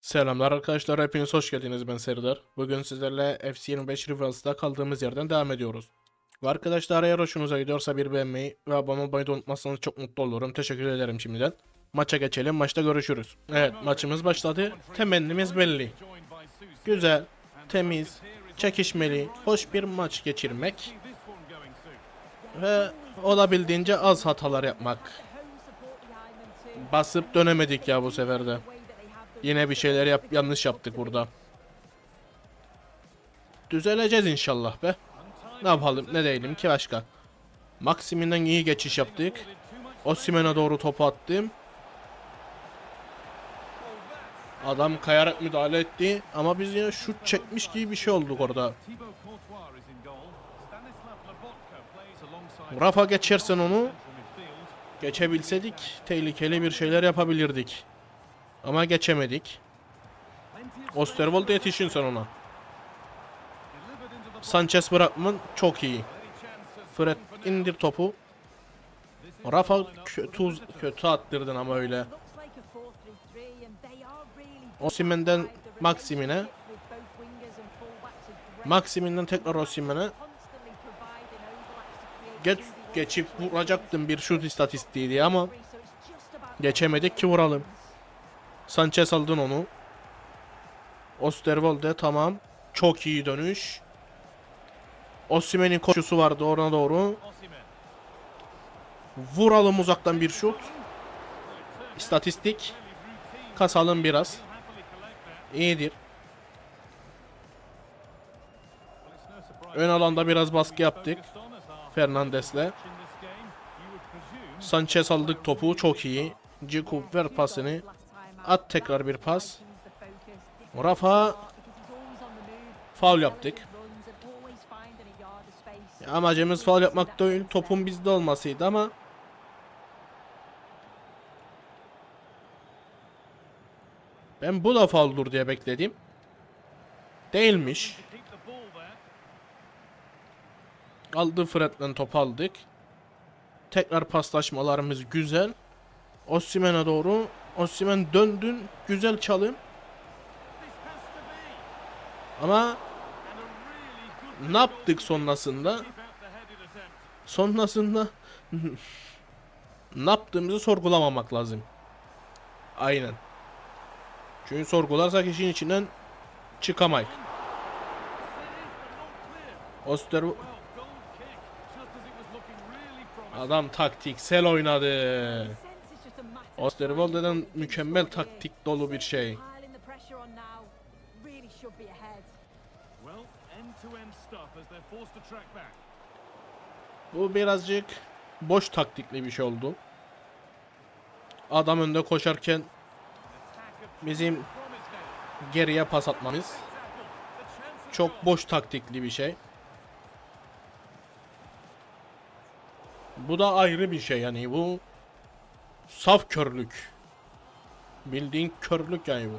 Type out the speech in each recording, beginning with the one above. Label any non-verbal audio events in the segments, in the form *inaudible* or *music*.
Selamlar arkadaşlar, hepiniz hoş geldiniz ben Serdar. Bugün sizlerle FC25 Rivals'da kaldığımız yerden devam ediyoruz. Ve arkadaşlar eğer hoşunuza gidiyorsa bir beğenmeyi ve abone olmayı da unutmazsanız çok mutlu olurum. Teşekkür ederim şimdiden. Maça geçelim, maçta görüşürüz. Evet, maçımız başladı. Temennimiz belli. Güzel, temiz, çekişmeli, hoş bir maç geçirmek ve olabildiğince az hatalar yapmak. Basıp dönemedik ya bu sefer de. Yine bir şeyler yap yanlış yaptık burada. Düzeleceğiz inşallah be. Ne yapalım ne diyelim ki başka. Maximin'den iyi geçiş yaptık. Osimhen'e doğru topu attım. Adam kayarak müdahale etti ama biz yine şut çekmiş gibi bir şey olduk orada. Rafa geçersen onu geçebilseydik tehlikeli bir şeyler yapabilirdik. Ama geçemedik. Osterwold yetişin sen ona. Sanchez bırakman çok iyi. Fred indir topu. Rafa kötü, kötü attırdın ama öyle. Osimhen'den Maximine. Maxim'inden tekrar Osimhen'e. Geç, geçip vuracaktım bir şut istatistiğiydi ama geçemedik ki vuralım. Sanchez aldın onu. Osterwolde tamam. Çok iyi dönüş. Osimhen'in koşusu vardı ona doğru. Vuralım uzaktan bir şut. İstatistik. Kasalım biraz. İyidir. Ön alanda biraz baskı yaptık. Fernandes'le. Sanchez aldık topu çok iyi. Ciku ver pasını. At tekrar bir pas. Rafa faul yaptık. Amacımız faul yapmak değil, topun bizde olmasıydı ama ben bu da fauldur diye bekledim. Değilmiş. Aldı Fred'den top aldık. Tekrar paslaşmalarımız güzel. Osimhen'e doğru. Osimhen döndün. Güzel çalım. Ama ne yaptık sonrasında? Sonrasında *laughs* ne yaptığımızı sorgulamamak lazım. Aynen. Çünkü sorgularsak işin içinden çıkamayız. Oster Adam taktiksel oynadı. Osterwolde'den mükemmel taktik dolu bir şey. Bu birazcık boş taktikli bir şey oldu. Adam önde koşarken bizim geriye pas atmamız çok boş taktikli bir şey. Bu da ayrı bir şey yani bu saf körlük. Bildiğin körlük yani bu.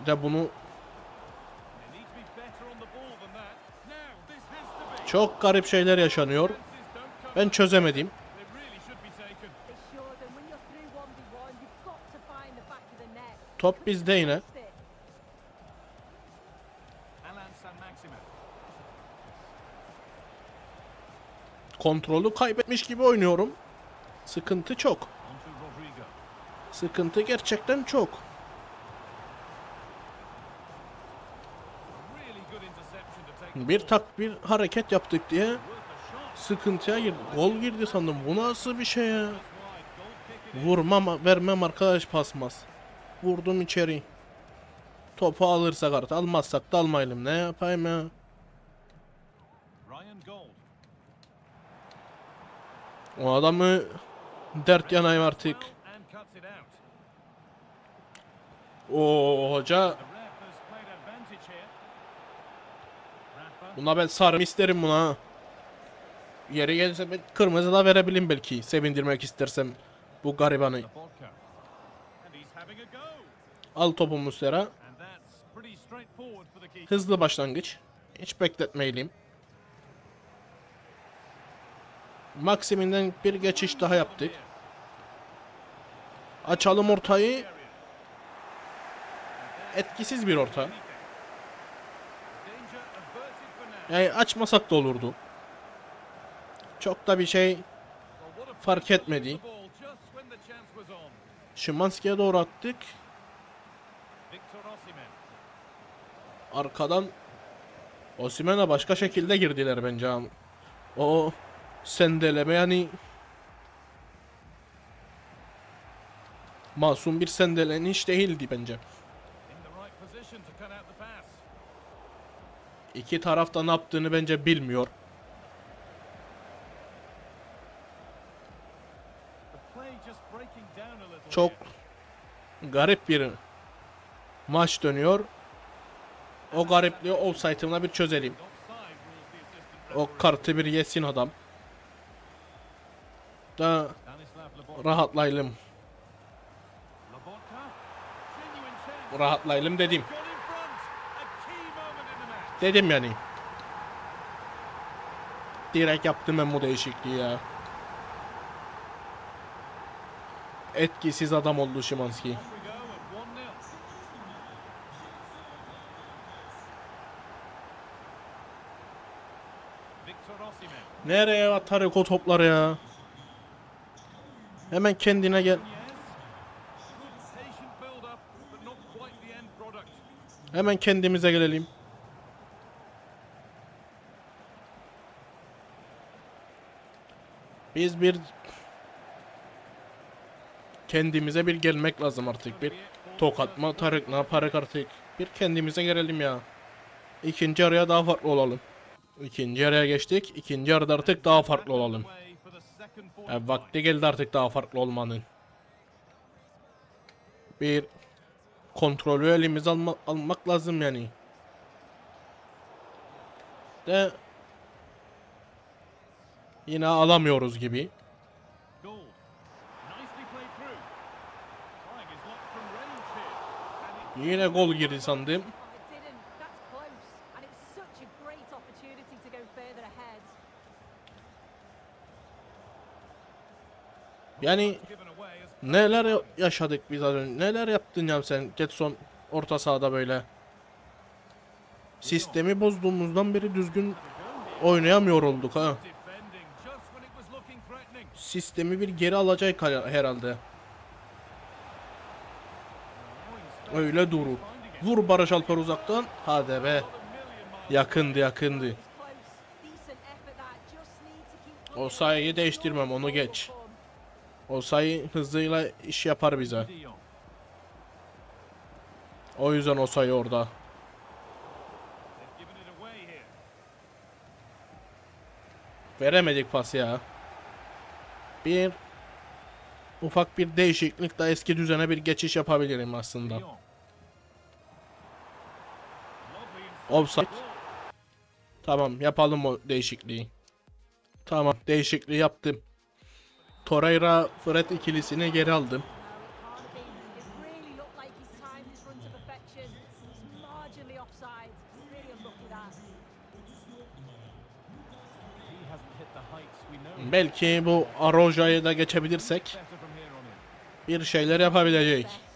Bir de bunu çok garip şeyler yaşanıyor. Ben çözemedim. Top bizde yine. Kontrolü kaybetmiş gibi oynuyorum. Sıkıntı çok. Sıkıntı gerçekten çok. Bir tak bir hareket yaptık diye sıkıntıya girdi. Gol girdi sandım. Bu nasıl bir şey ya? Vurmam, vermem arkadaş pasmaz. Vurdum içeri. Topu alırsak artık almazsak da almayalım. Ne yapayım ya? O adamı dert yanayım artık. O hoca Buna ben sarım isterim buna. Yeri gelirse ben kırmızı da verebilirim belki. Sevindirmek istersem bu garibanı. Al topu Muslera. Hızlı başlangıç. Hiç bekletmeyelim. Maximinden bir geçiş daha yaptık. Açalım ortayı. Etkisiz bir orta. Yani açmasak da olurdu. Çok da bir şey fark etmedi. Şimanski'ye doğru attık. Arkadan Osimhen'e başka şekilde girdiler bence. O sendeleme yani masum bir sendeleniş değildi bence. İki tarafta ne yaptığını bence bilmiyor. Çok garip bir maç dönüyor. O garipliği offside'ımla bir çözelim. O kartı bir yesin adam. Da rahatlayalım. Rahatlayalım dedim. Dedim yani. Direkt yaptım ben bu değişikliği ya. Etkisiz adam oldu Şimanski. Nereye atar o topları ya? Hemen kendine gel. Hemen kendimize gelelim. Biz bir kendimize bir gelmek lazım artık. Bir tokat mı atarık ne yaparık artık. Bir kendimize gelelim ya. İkinci araya daha farklı olalım. İkinci araya geçtik. İkinci arada artık daha farklı olalım. Ya vakti geldi artık daha farklı olmanın. Bir kontrolü elimize alma, almak lazım yani. De yine alamıyoruz gibi. Yine gol girdi sandım. Yani neler yaşadık biz az önce. Neler yaptın ya sen Getson orta sahada böyle. Sistemi bozduğumuzdan beri düzgün oynayamıyor olduk ha. Sistemi bir geri alacak hal- herhalde. Öyle durur. Vur Barış Alper uzaktan. Hadi be. Yakındı yakındı. O sayıyı değiştirmem onu geç. O sayı hızıyla iş yapar bize. O yüzden o sayı orada. Veremedik pas ya. Bir ufak bir değişiklik da eski düzene bir geçiş yapabilirim aslında. Offside. Tamam yapalım o değişikliği. Tamam değişikliği yaptım. Torreira Fred ikilisini geri aldım. Belki bu Aroja'yı da geçebilirsek bir şeyler yapabilecek. Best.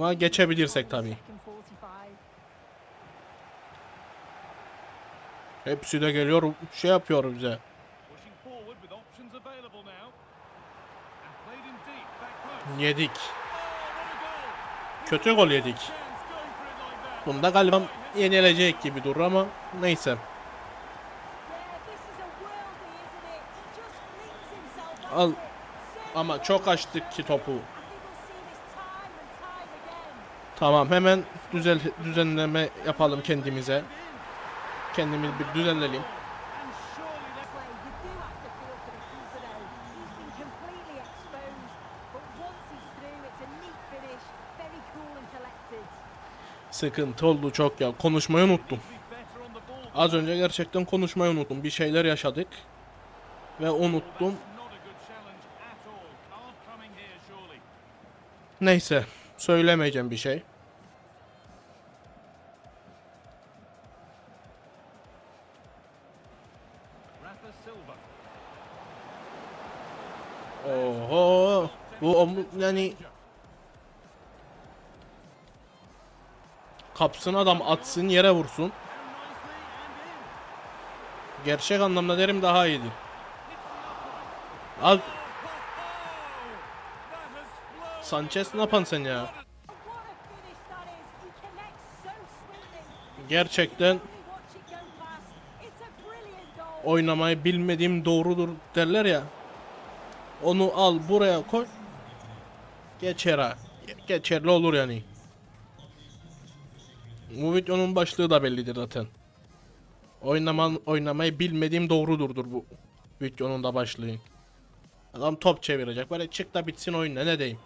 On the Hepsi de geliyor şey yapıyor bize. Yedik. Kötü gol yedik. Bunda galiba yenilecek gibi durur ama neyse. Al. Ama çok açtık ki topu. Tamam hemen düzel düzenleme yapalım kendimize. Kendimiz bir collected. Sıkıntı oldu çok ya. Konuşmayı unuttum. Az önce gerçekten konuşmayı unuttum. Bir şeyler yaşadık. Ve unuttum. Neyse. Söylemeyeceğim bir şey. Yani kapsın adam atsın yere vursun. Gerçek anlamda derim daha iyidir. Al Sanchez ne yapan sen ya? Gerçekten oynamayı bilmediğim doğrudur derler ya. Onu al buraya koy. Geçer ha. Geçerli olur yani. Bu videonun başlığı da bellidir zaten. Oynaman, oynamayı bilmediğim doğrudurdur bu videonun da başlığı. Adam top çevirecek. Böyle çık da bitsin oyun ne diyeyim.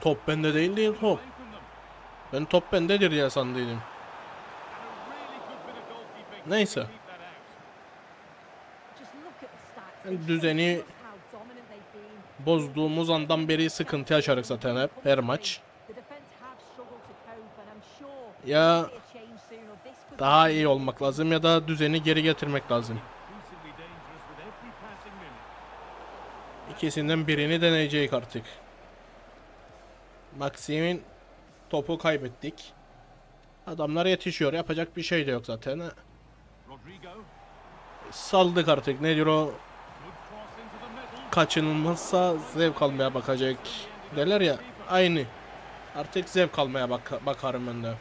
Top bende değil değil top. Ben top bendedir ya sandıydım. They düzeni bozduğumuz andan beri sıkıntı yaşarız zaten hep her maç. Ya daha iyi olmak lazım ya da düzeni geri getirmek lazım. İkisinden birini deneyecek artık. Maxim'in topu kaybettik. Adamlar yetişiyor. Yapacak bir şey de yok zaten. Saldık artık. O? İnto the middle. Kaçınılmazsa zevk almaya bakacak. Derler ya. Aynı. Artık zevk almaya bak bakarım ben de.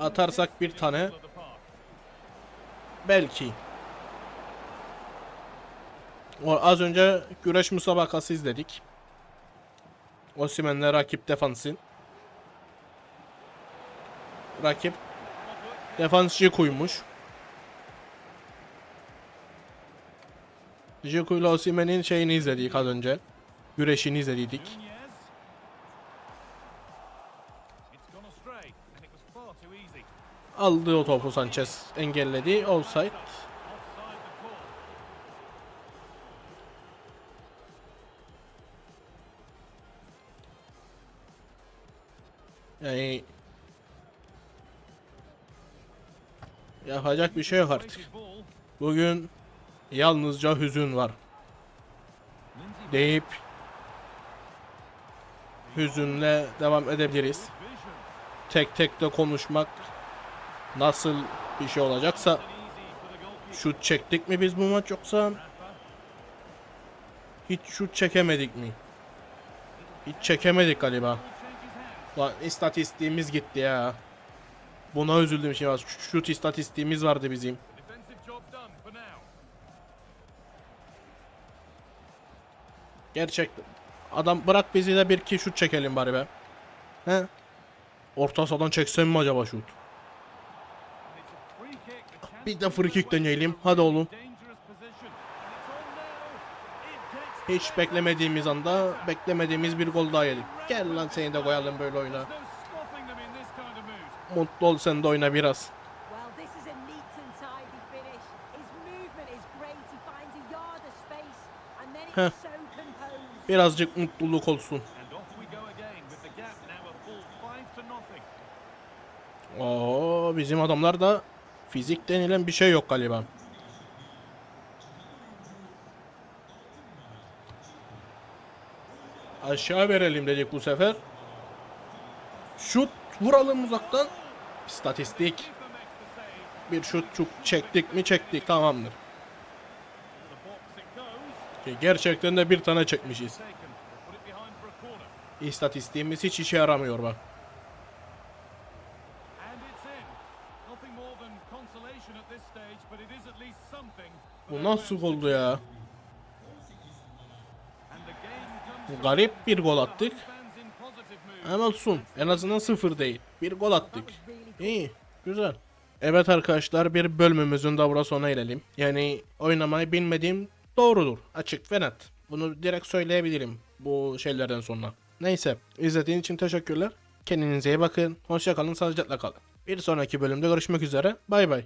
Atarsak bir tane. Belki. O az önce güreş müsabakası izledik. Osimhen'le rakip defansın. Rakip defans Jiku'ymuş. Jiku ile Osimhen'in şeyini izledik az önce. Güreşini izledik. Aldı o topu Sanchez. Engelledi. Offside. Yani yapacak bir şey yok artık. Bugün yalnızca hüzün var deyip hüzünle devam edebiliriz. Tek tek de konuşmak nasıl bir şey olacaksa şut çektik mi biz bu maç yoksa hiç şut çekemedik mi? Hiç çekemedik galiba. Lan istatistiğimiz gitti ya. Buna üzüldüm şimdi. Şut şut istatistiğimiz vardı bizim. Gerçekten. Adam bırak bizi de bir iki şut çekelim bari be. He? Orta sahadan çeksem mi acaba şut? Bir de free kick deneyelim. Hadi oğlum. Hiç beklemediğimiz anda beklemediğimiz bir gol daha yedik. Gel lan seni de koyalım böyle oyna. Mutlu ol sen de oyna biraz. Heh. Birazcık mutluluk olsun. Oo bizim adamlar da fizik denilen bir şey yok galiba. Aşağı verelim dedik bu sefer. Şut vuralım uzaktan. İstatistik. Bir şut çektik mi çektik tamamdır. Gerçekten de bir tane çekmişiz. İstatistiğimiz hiç işe yaramıyor bak. Bu nasıl oldu ya? To Garip bir gol attık. Ama olsun. En azından sıfır değil. Bir gol attık. İyi, güzel. Evet arkadaşlar bir bölümümüzün de burada sona erelim. Yani oynamayı bilmediğim doğrudur. Açık ve net. Bunu direkt söyleyebilirim bu şeylerden sonra. Neyse izlediğiniz için teşekkürler. Kendinize iyi bakın. Hoşça kalın, sağlıcakla kalın. Bir sonraki bölümde görüşmek üzere. Bay bay.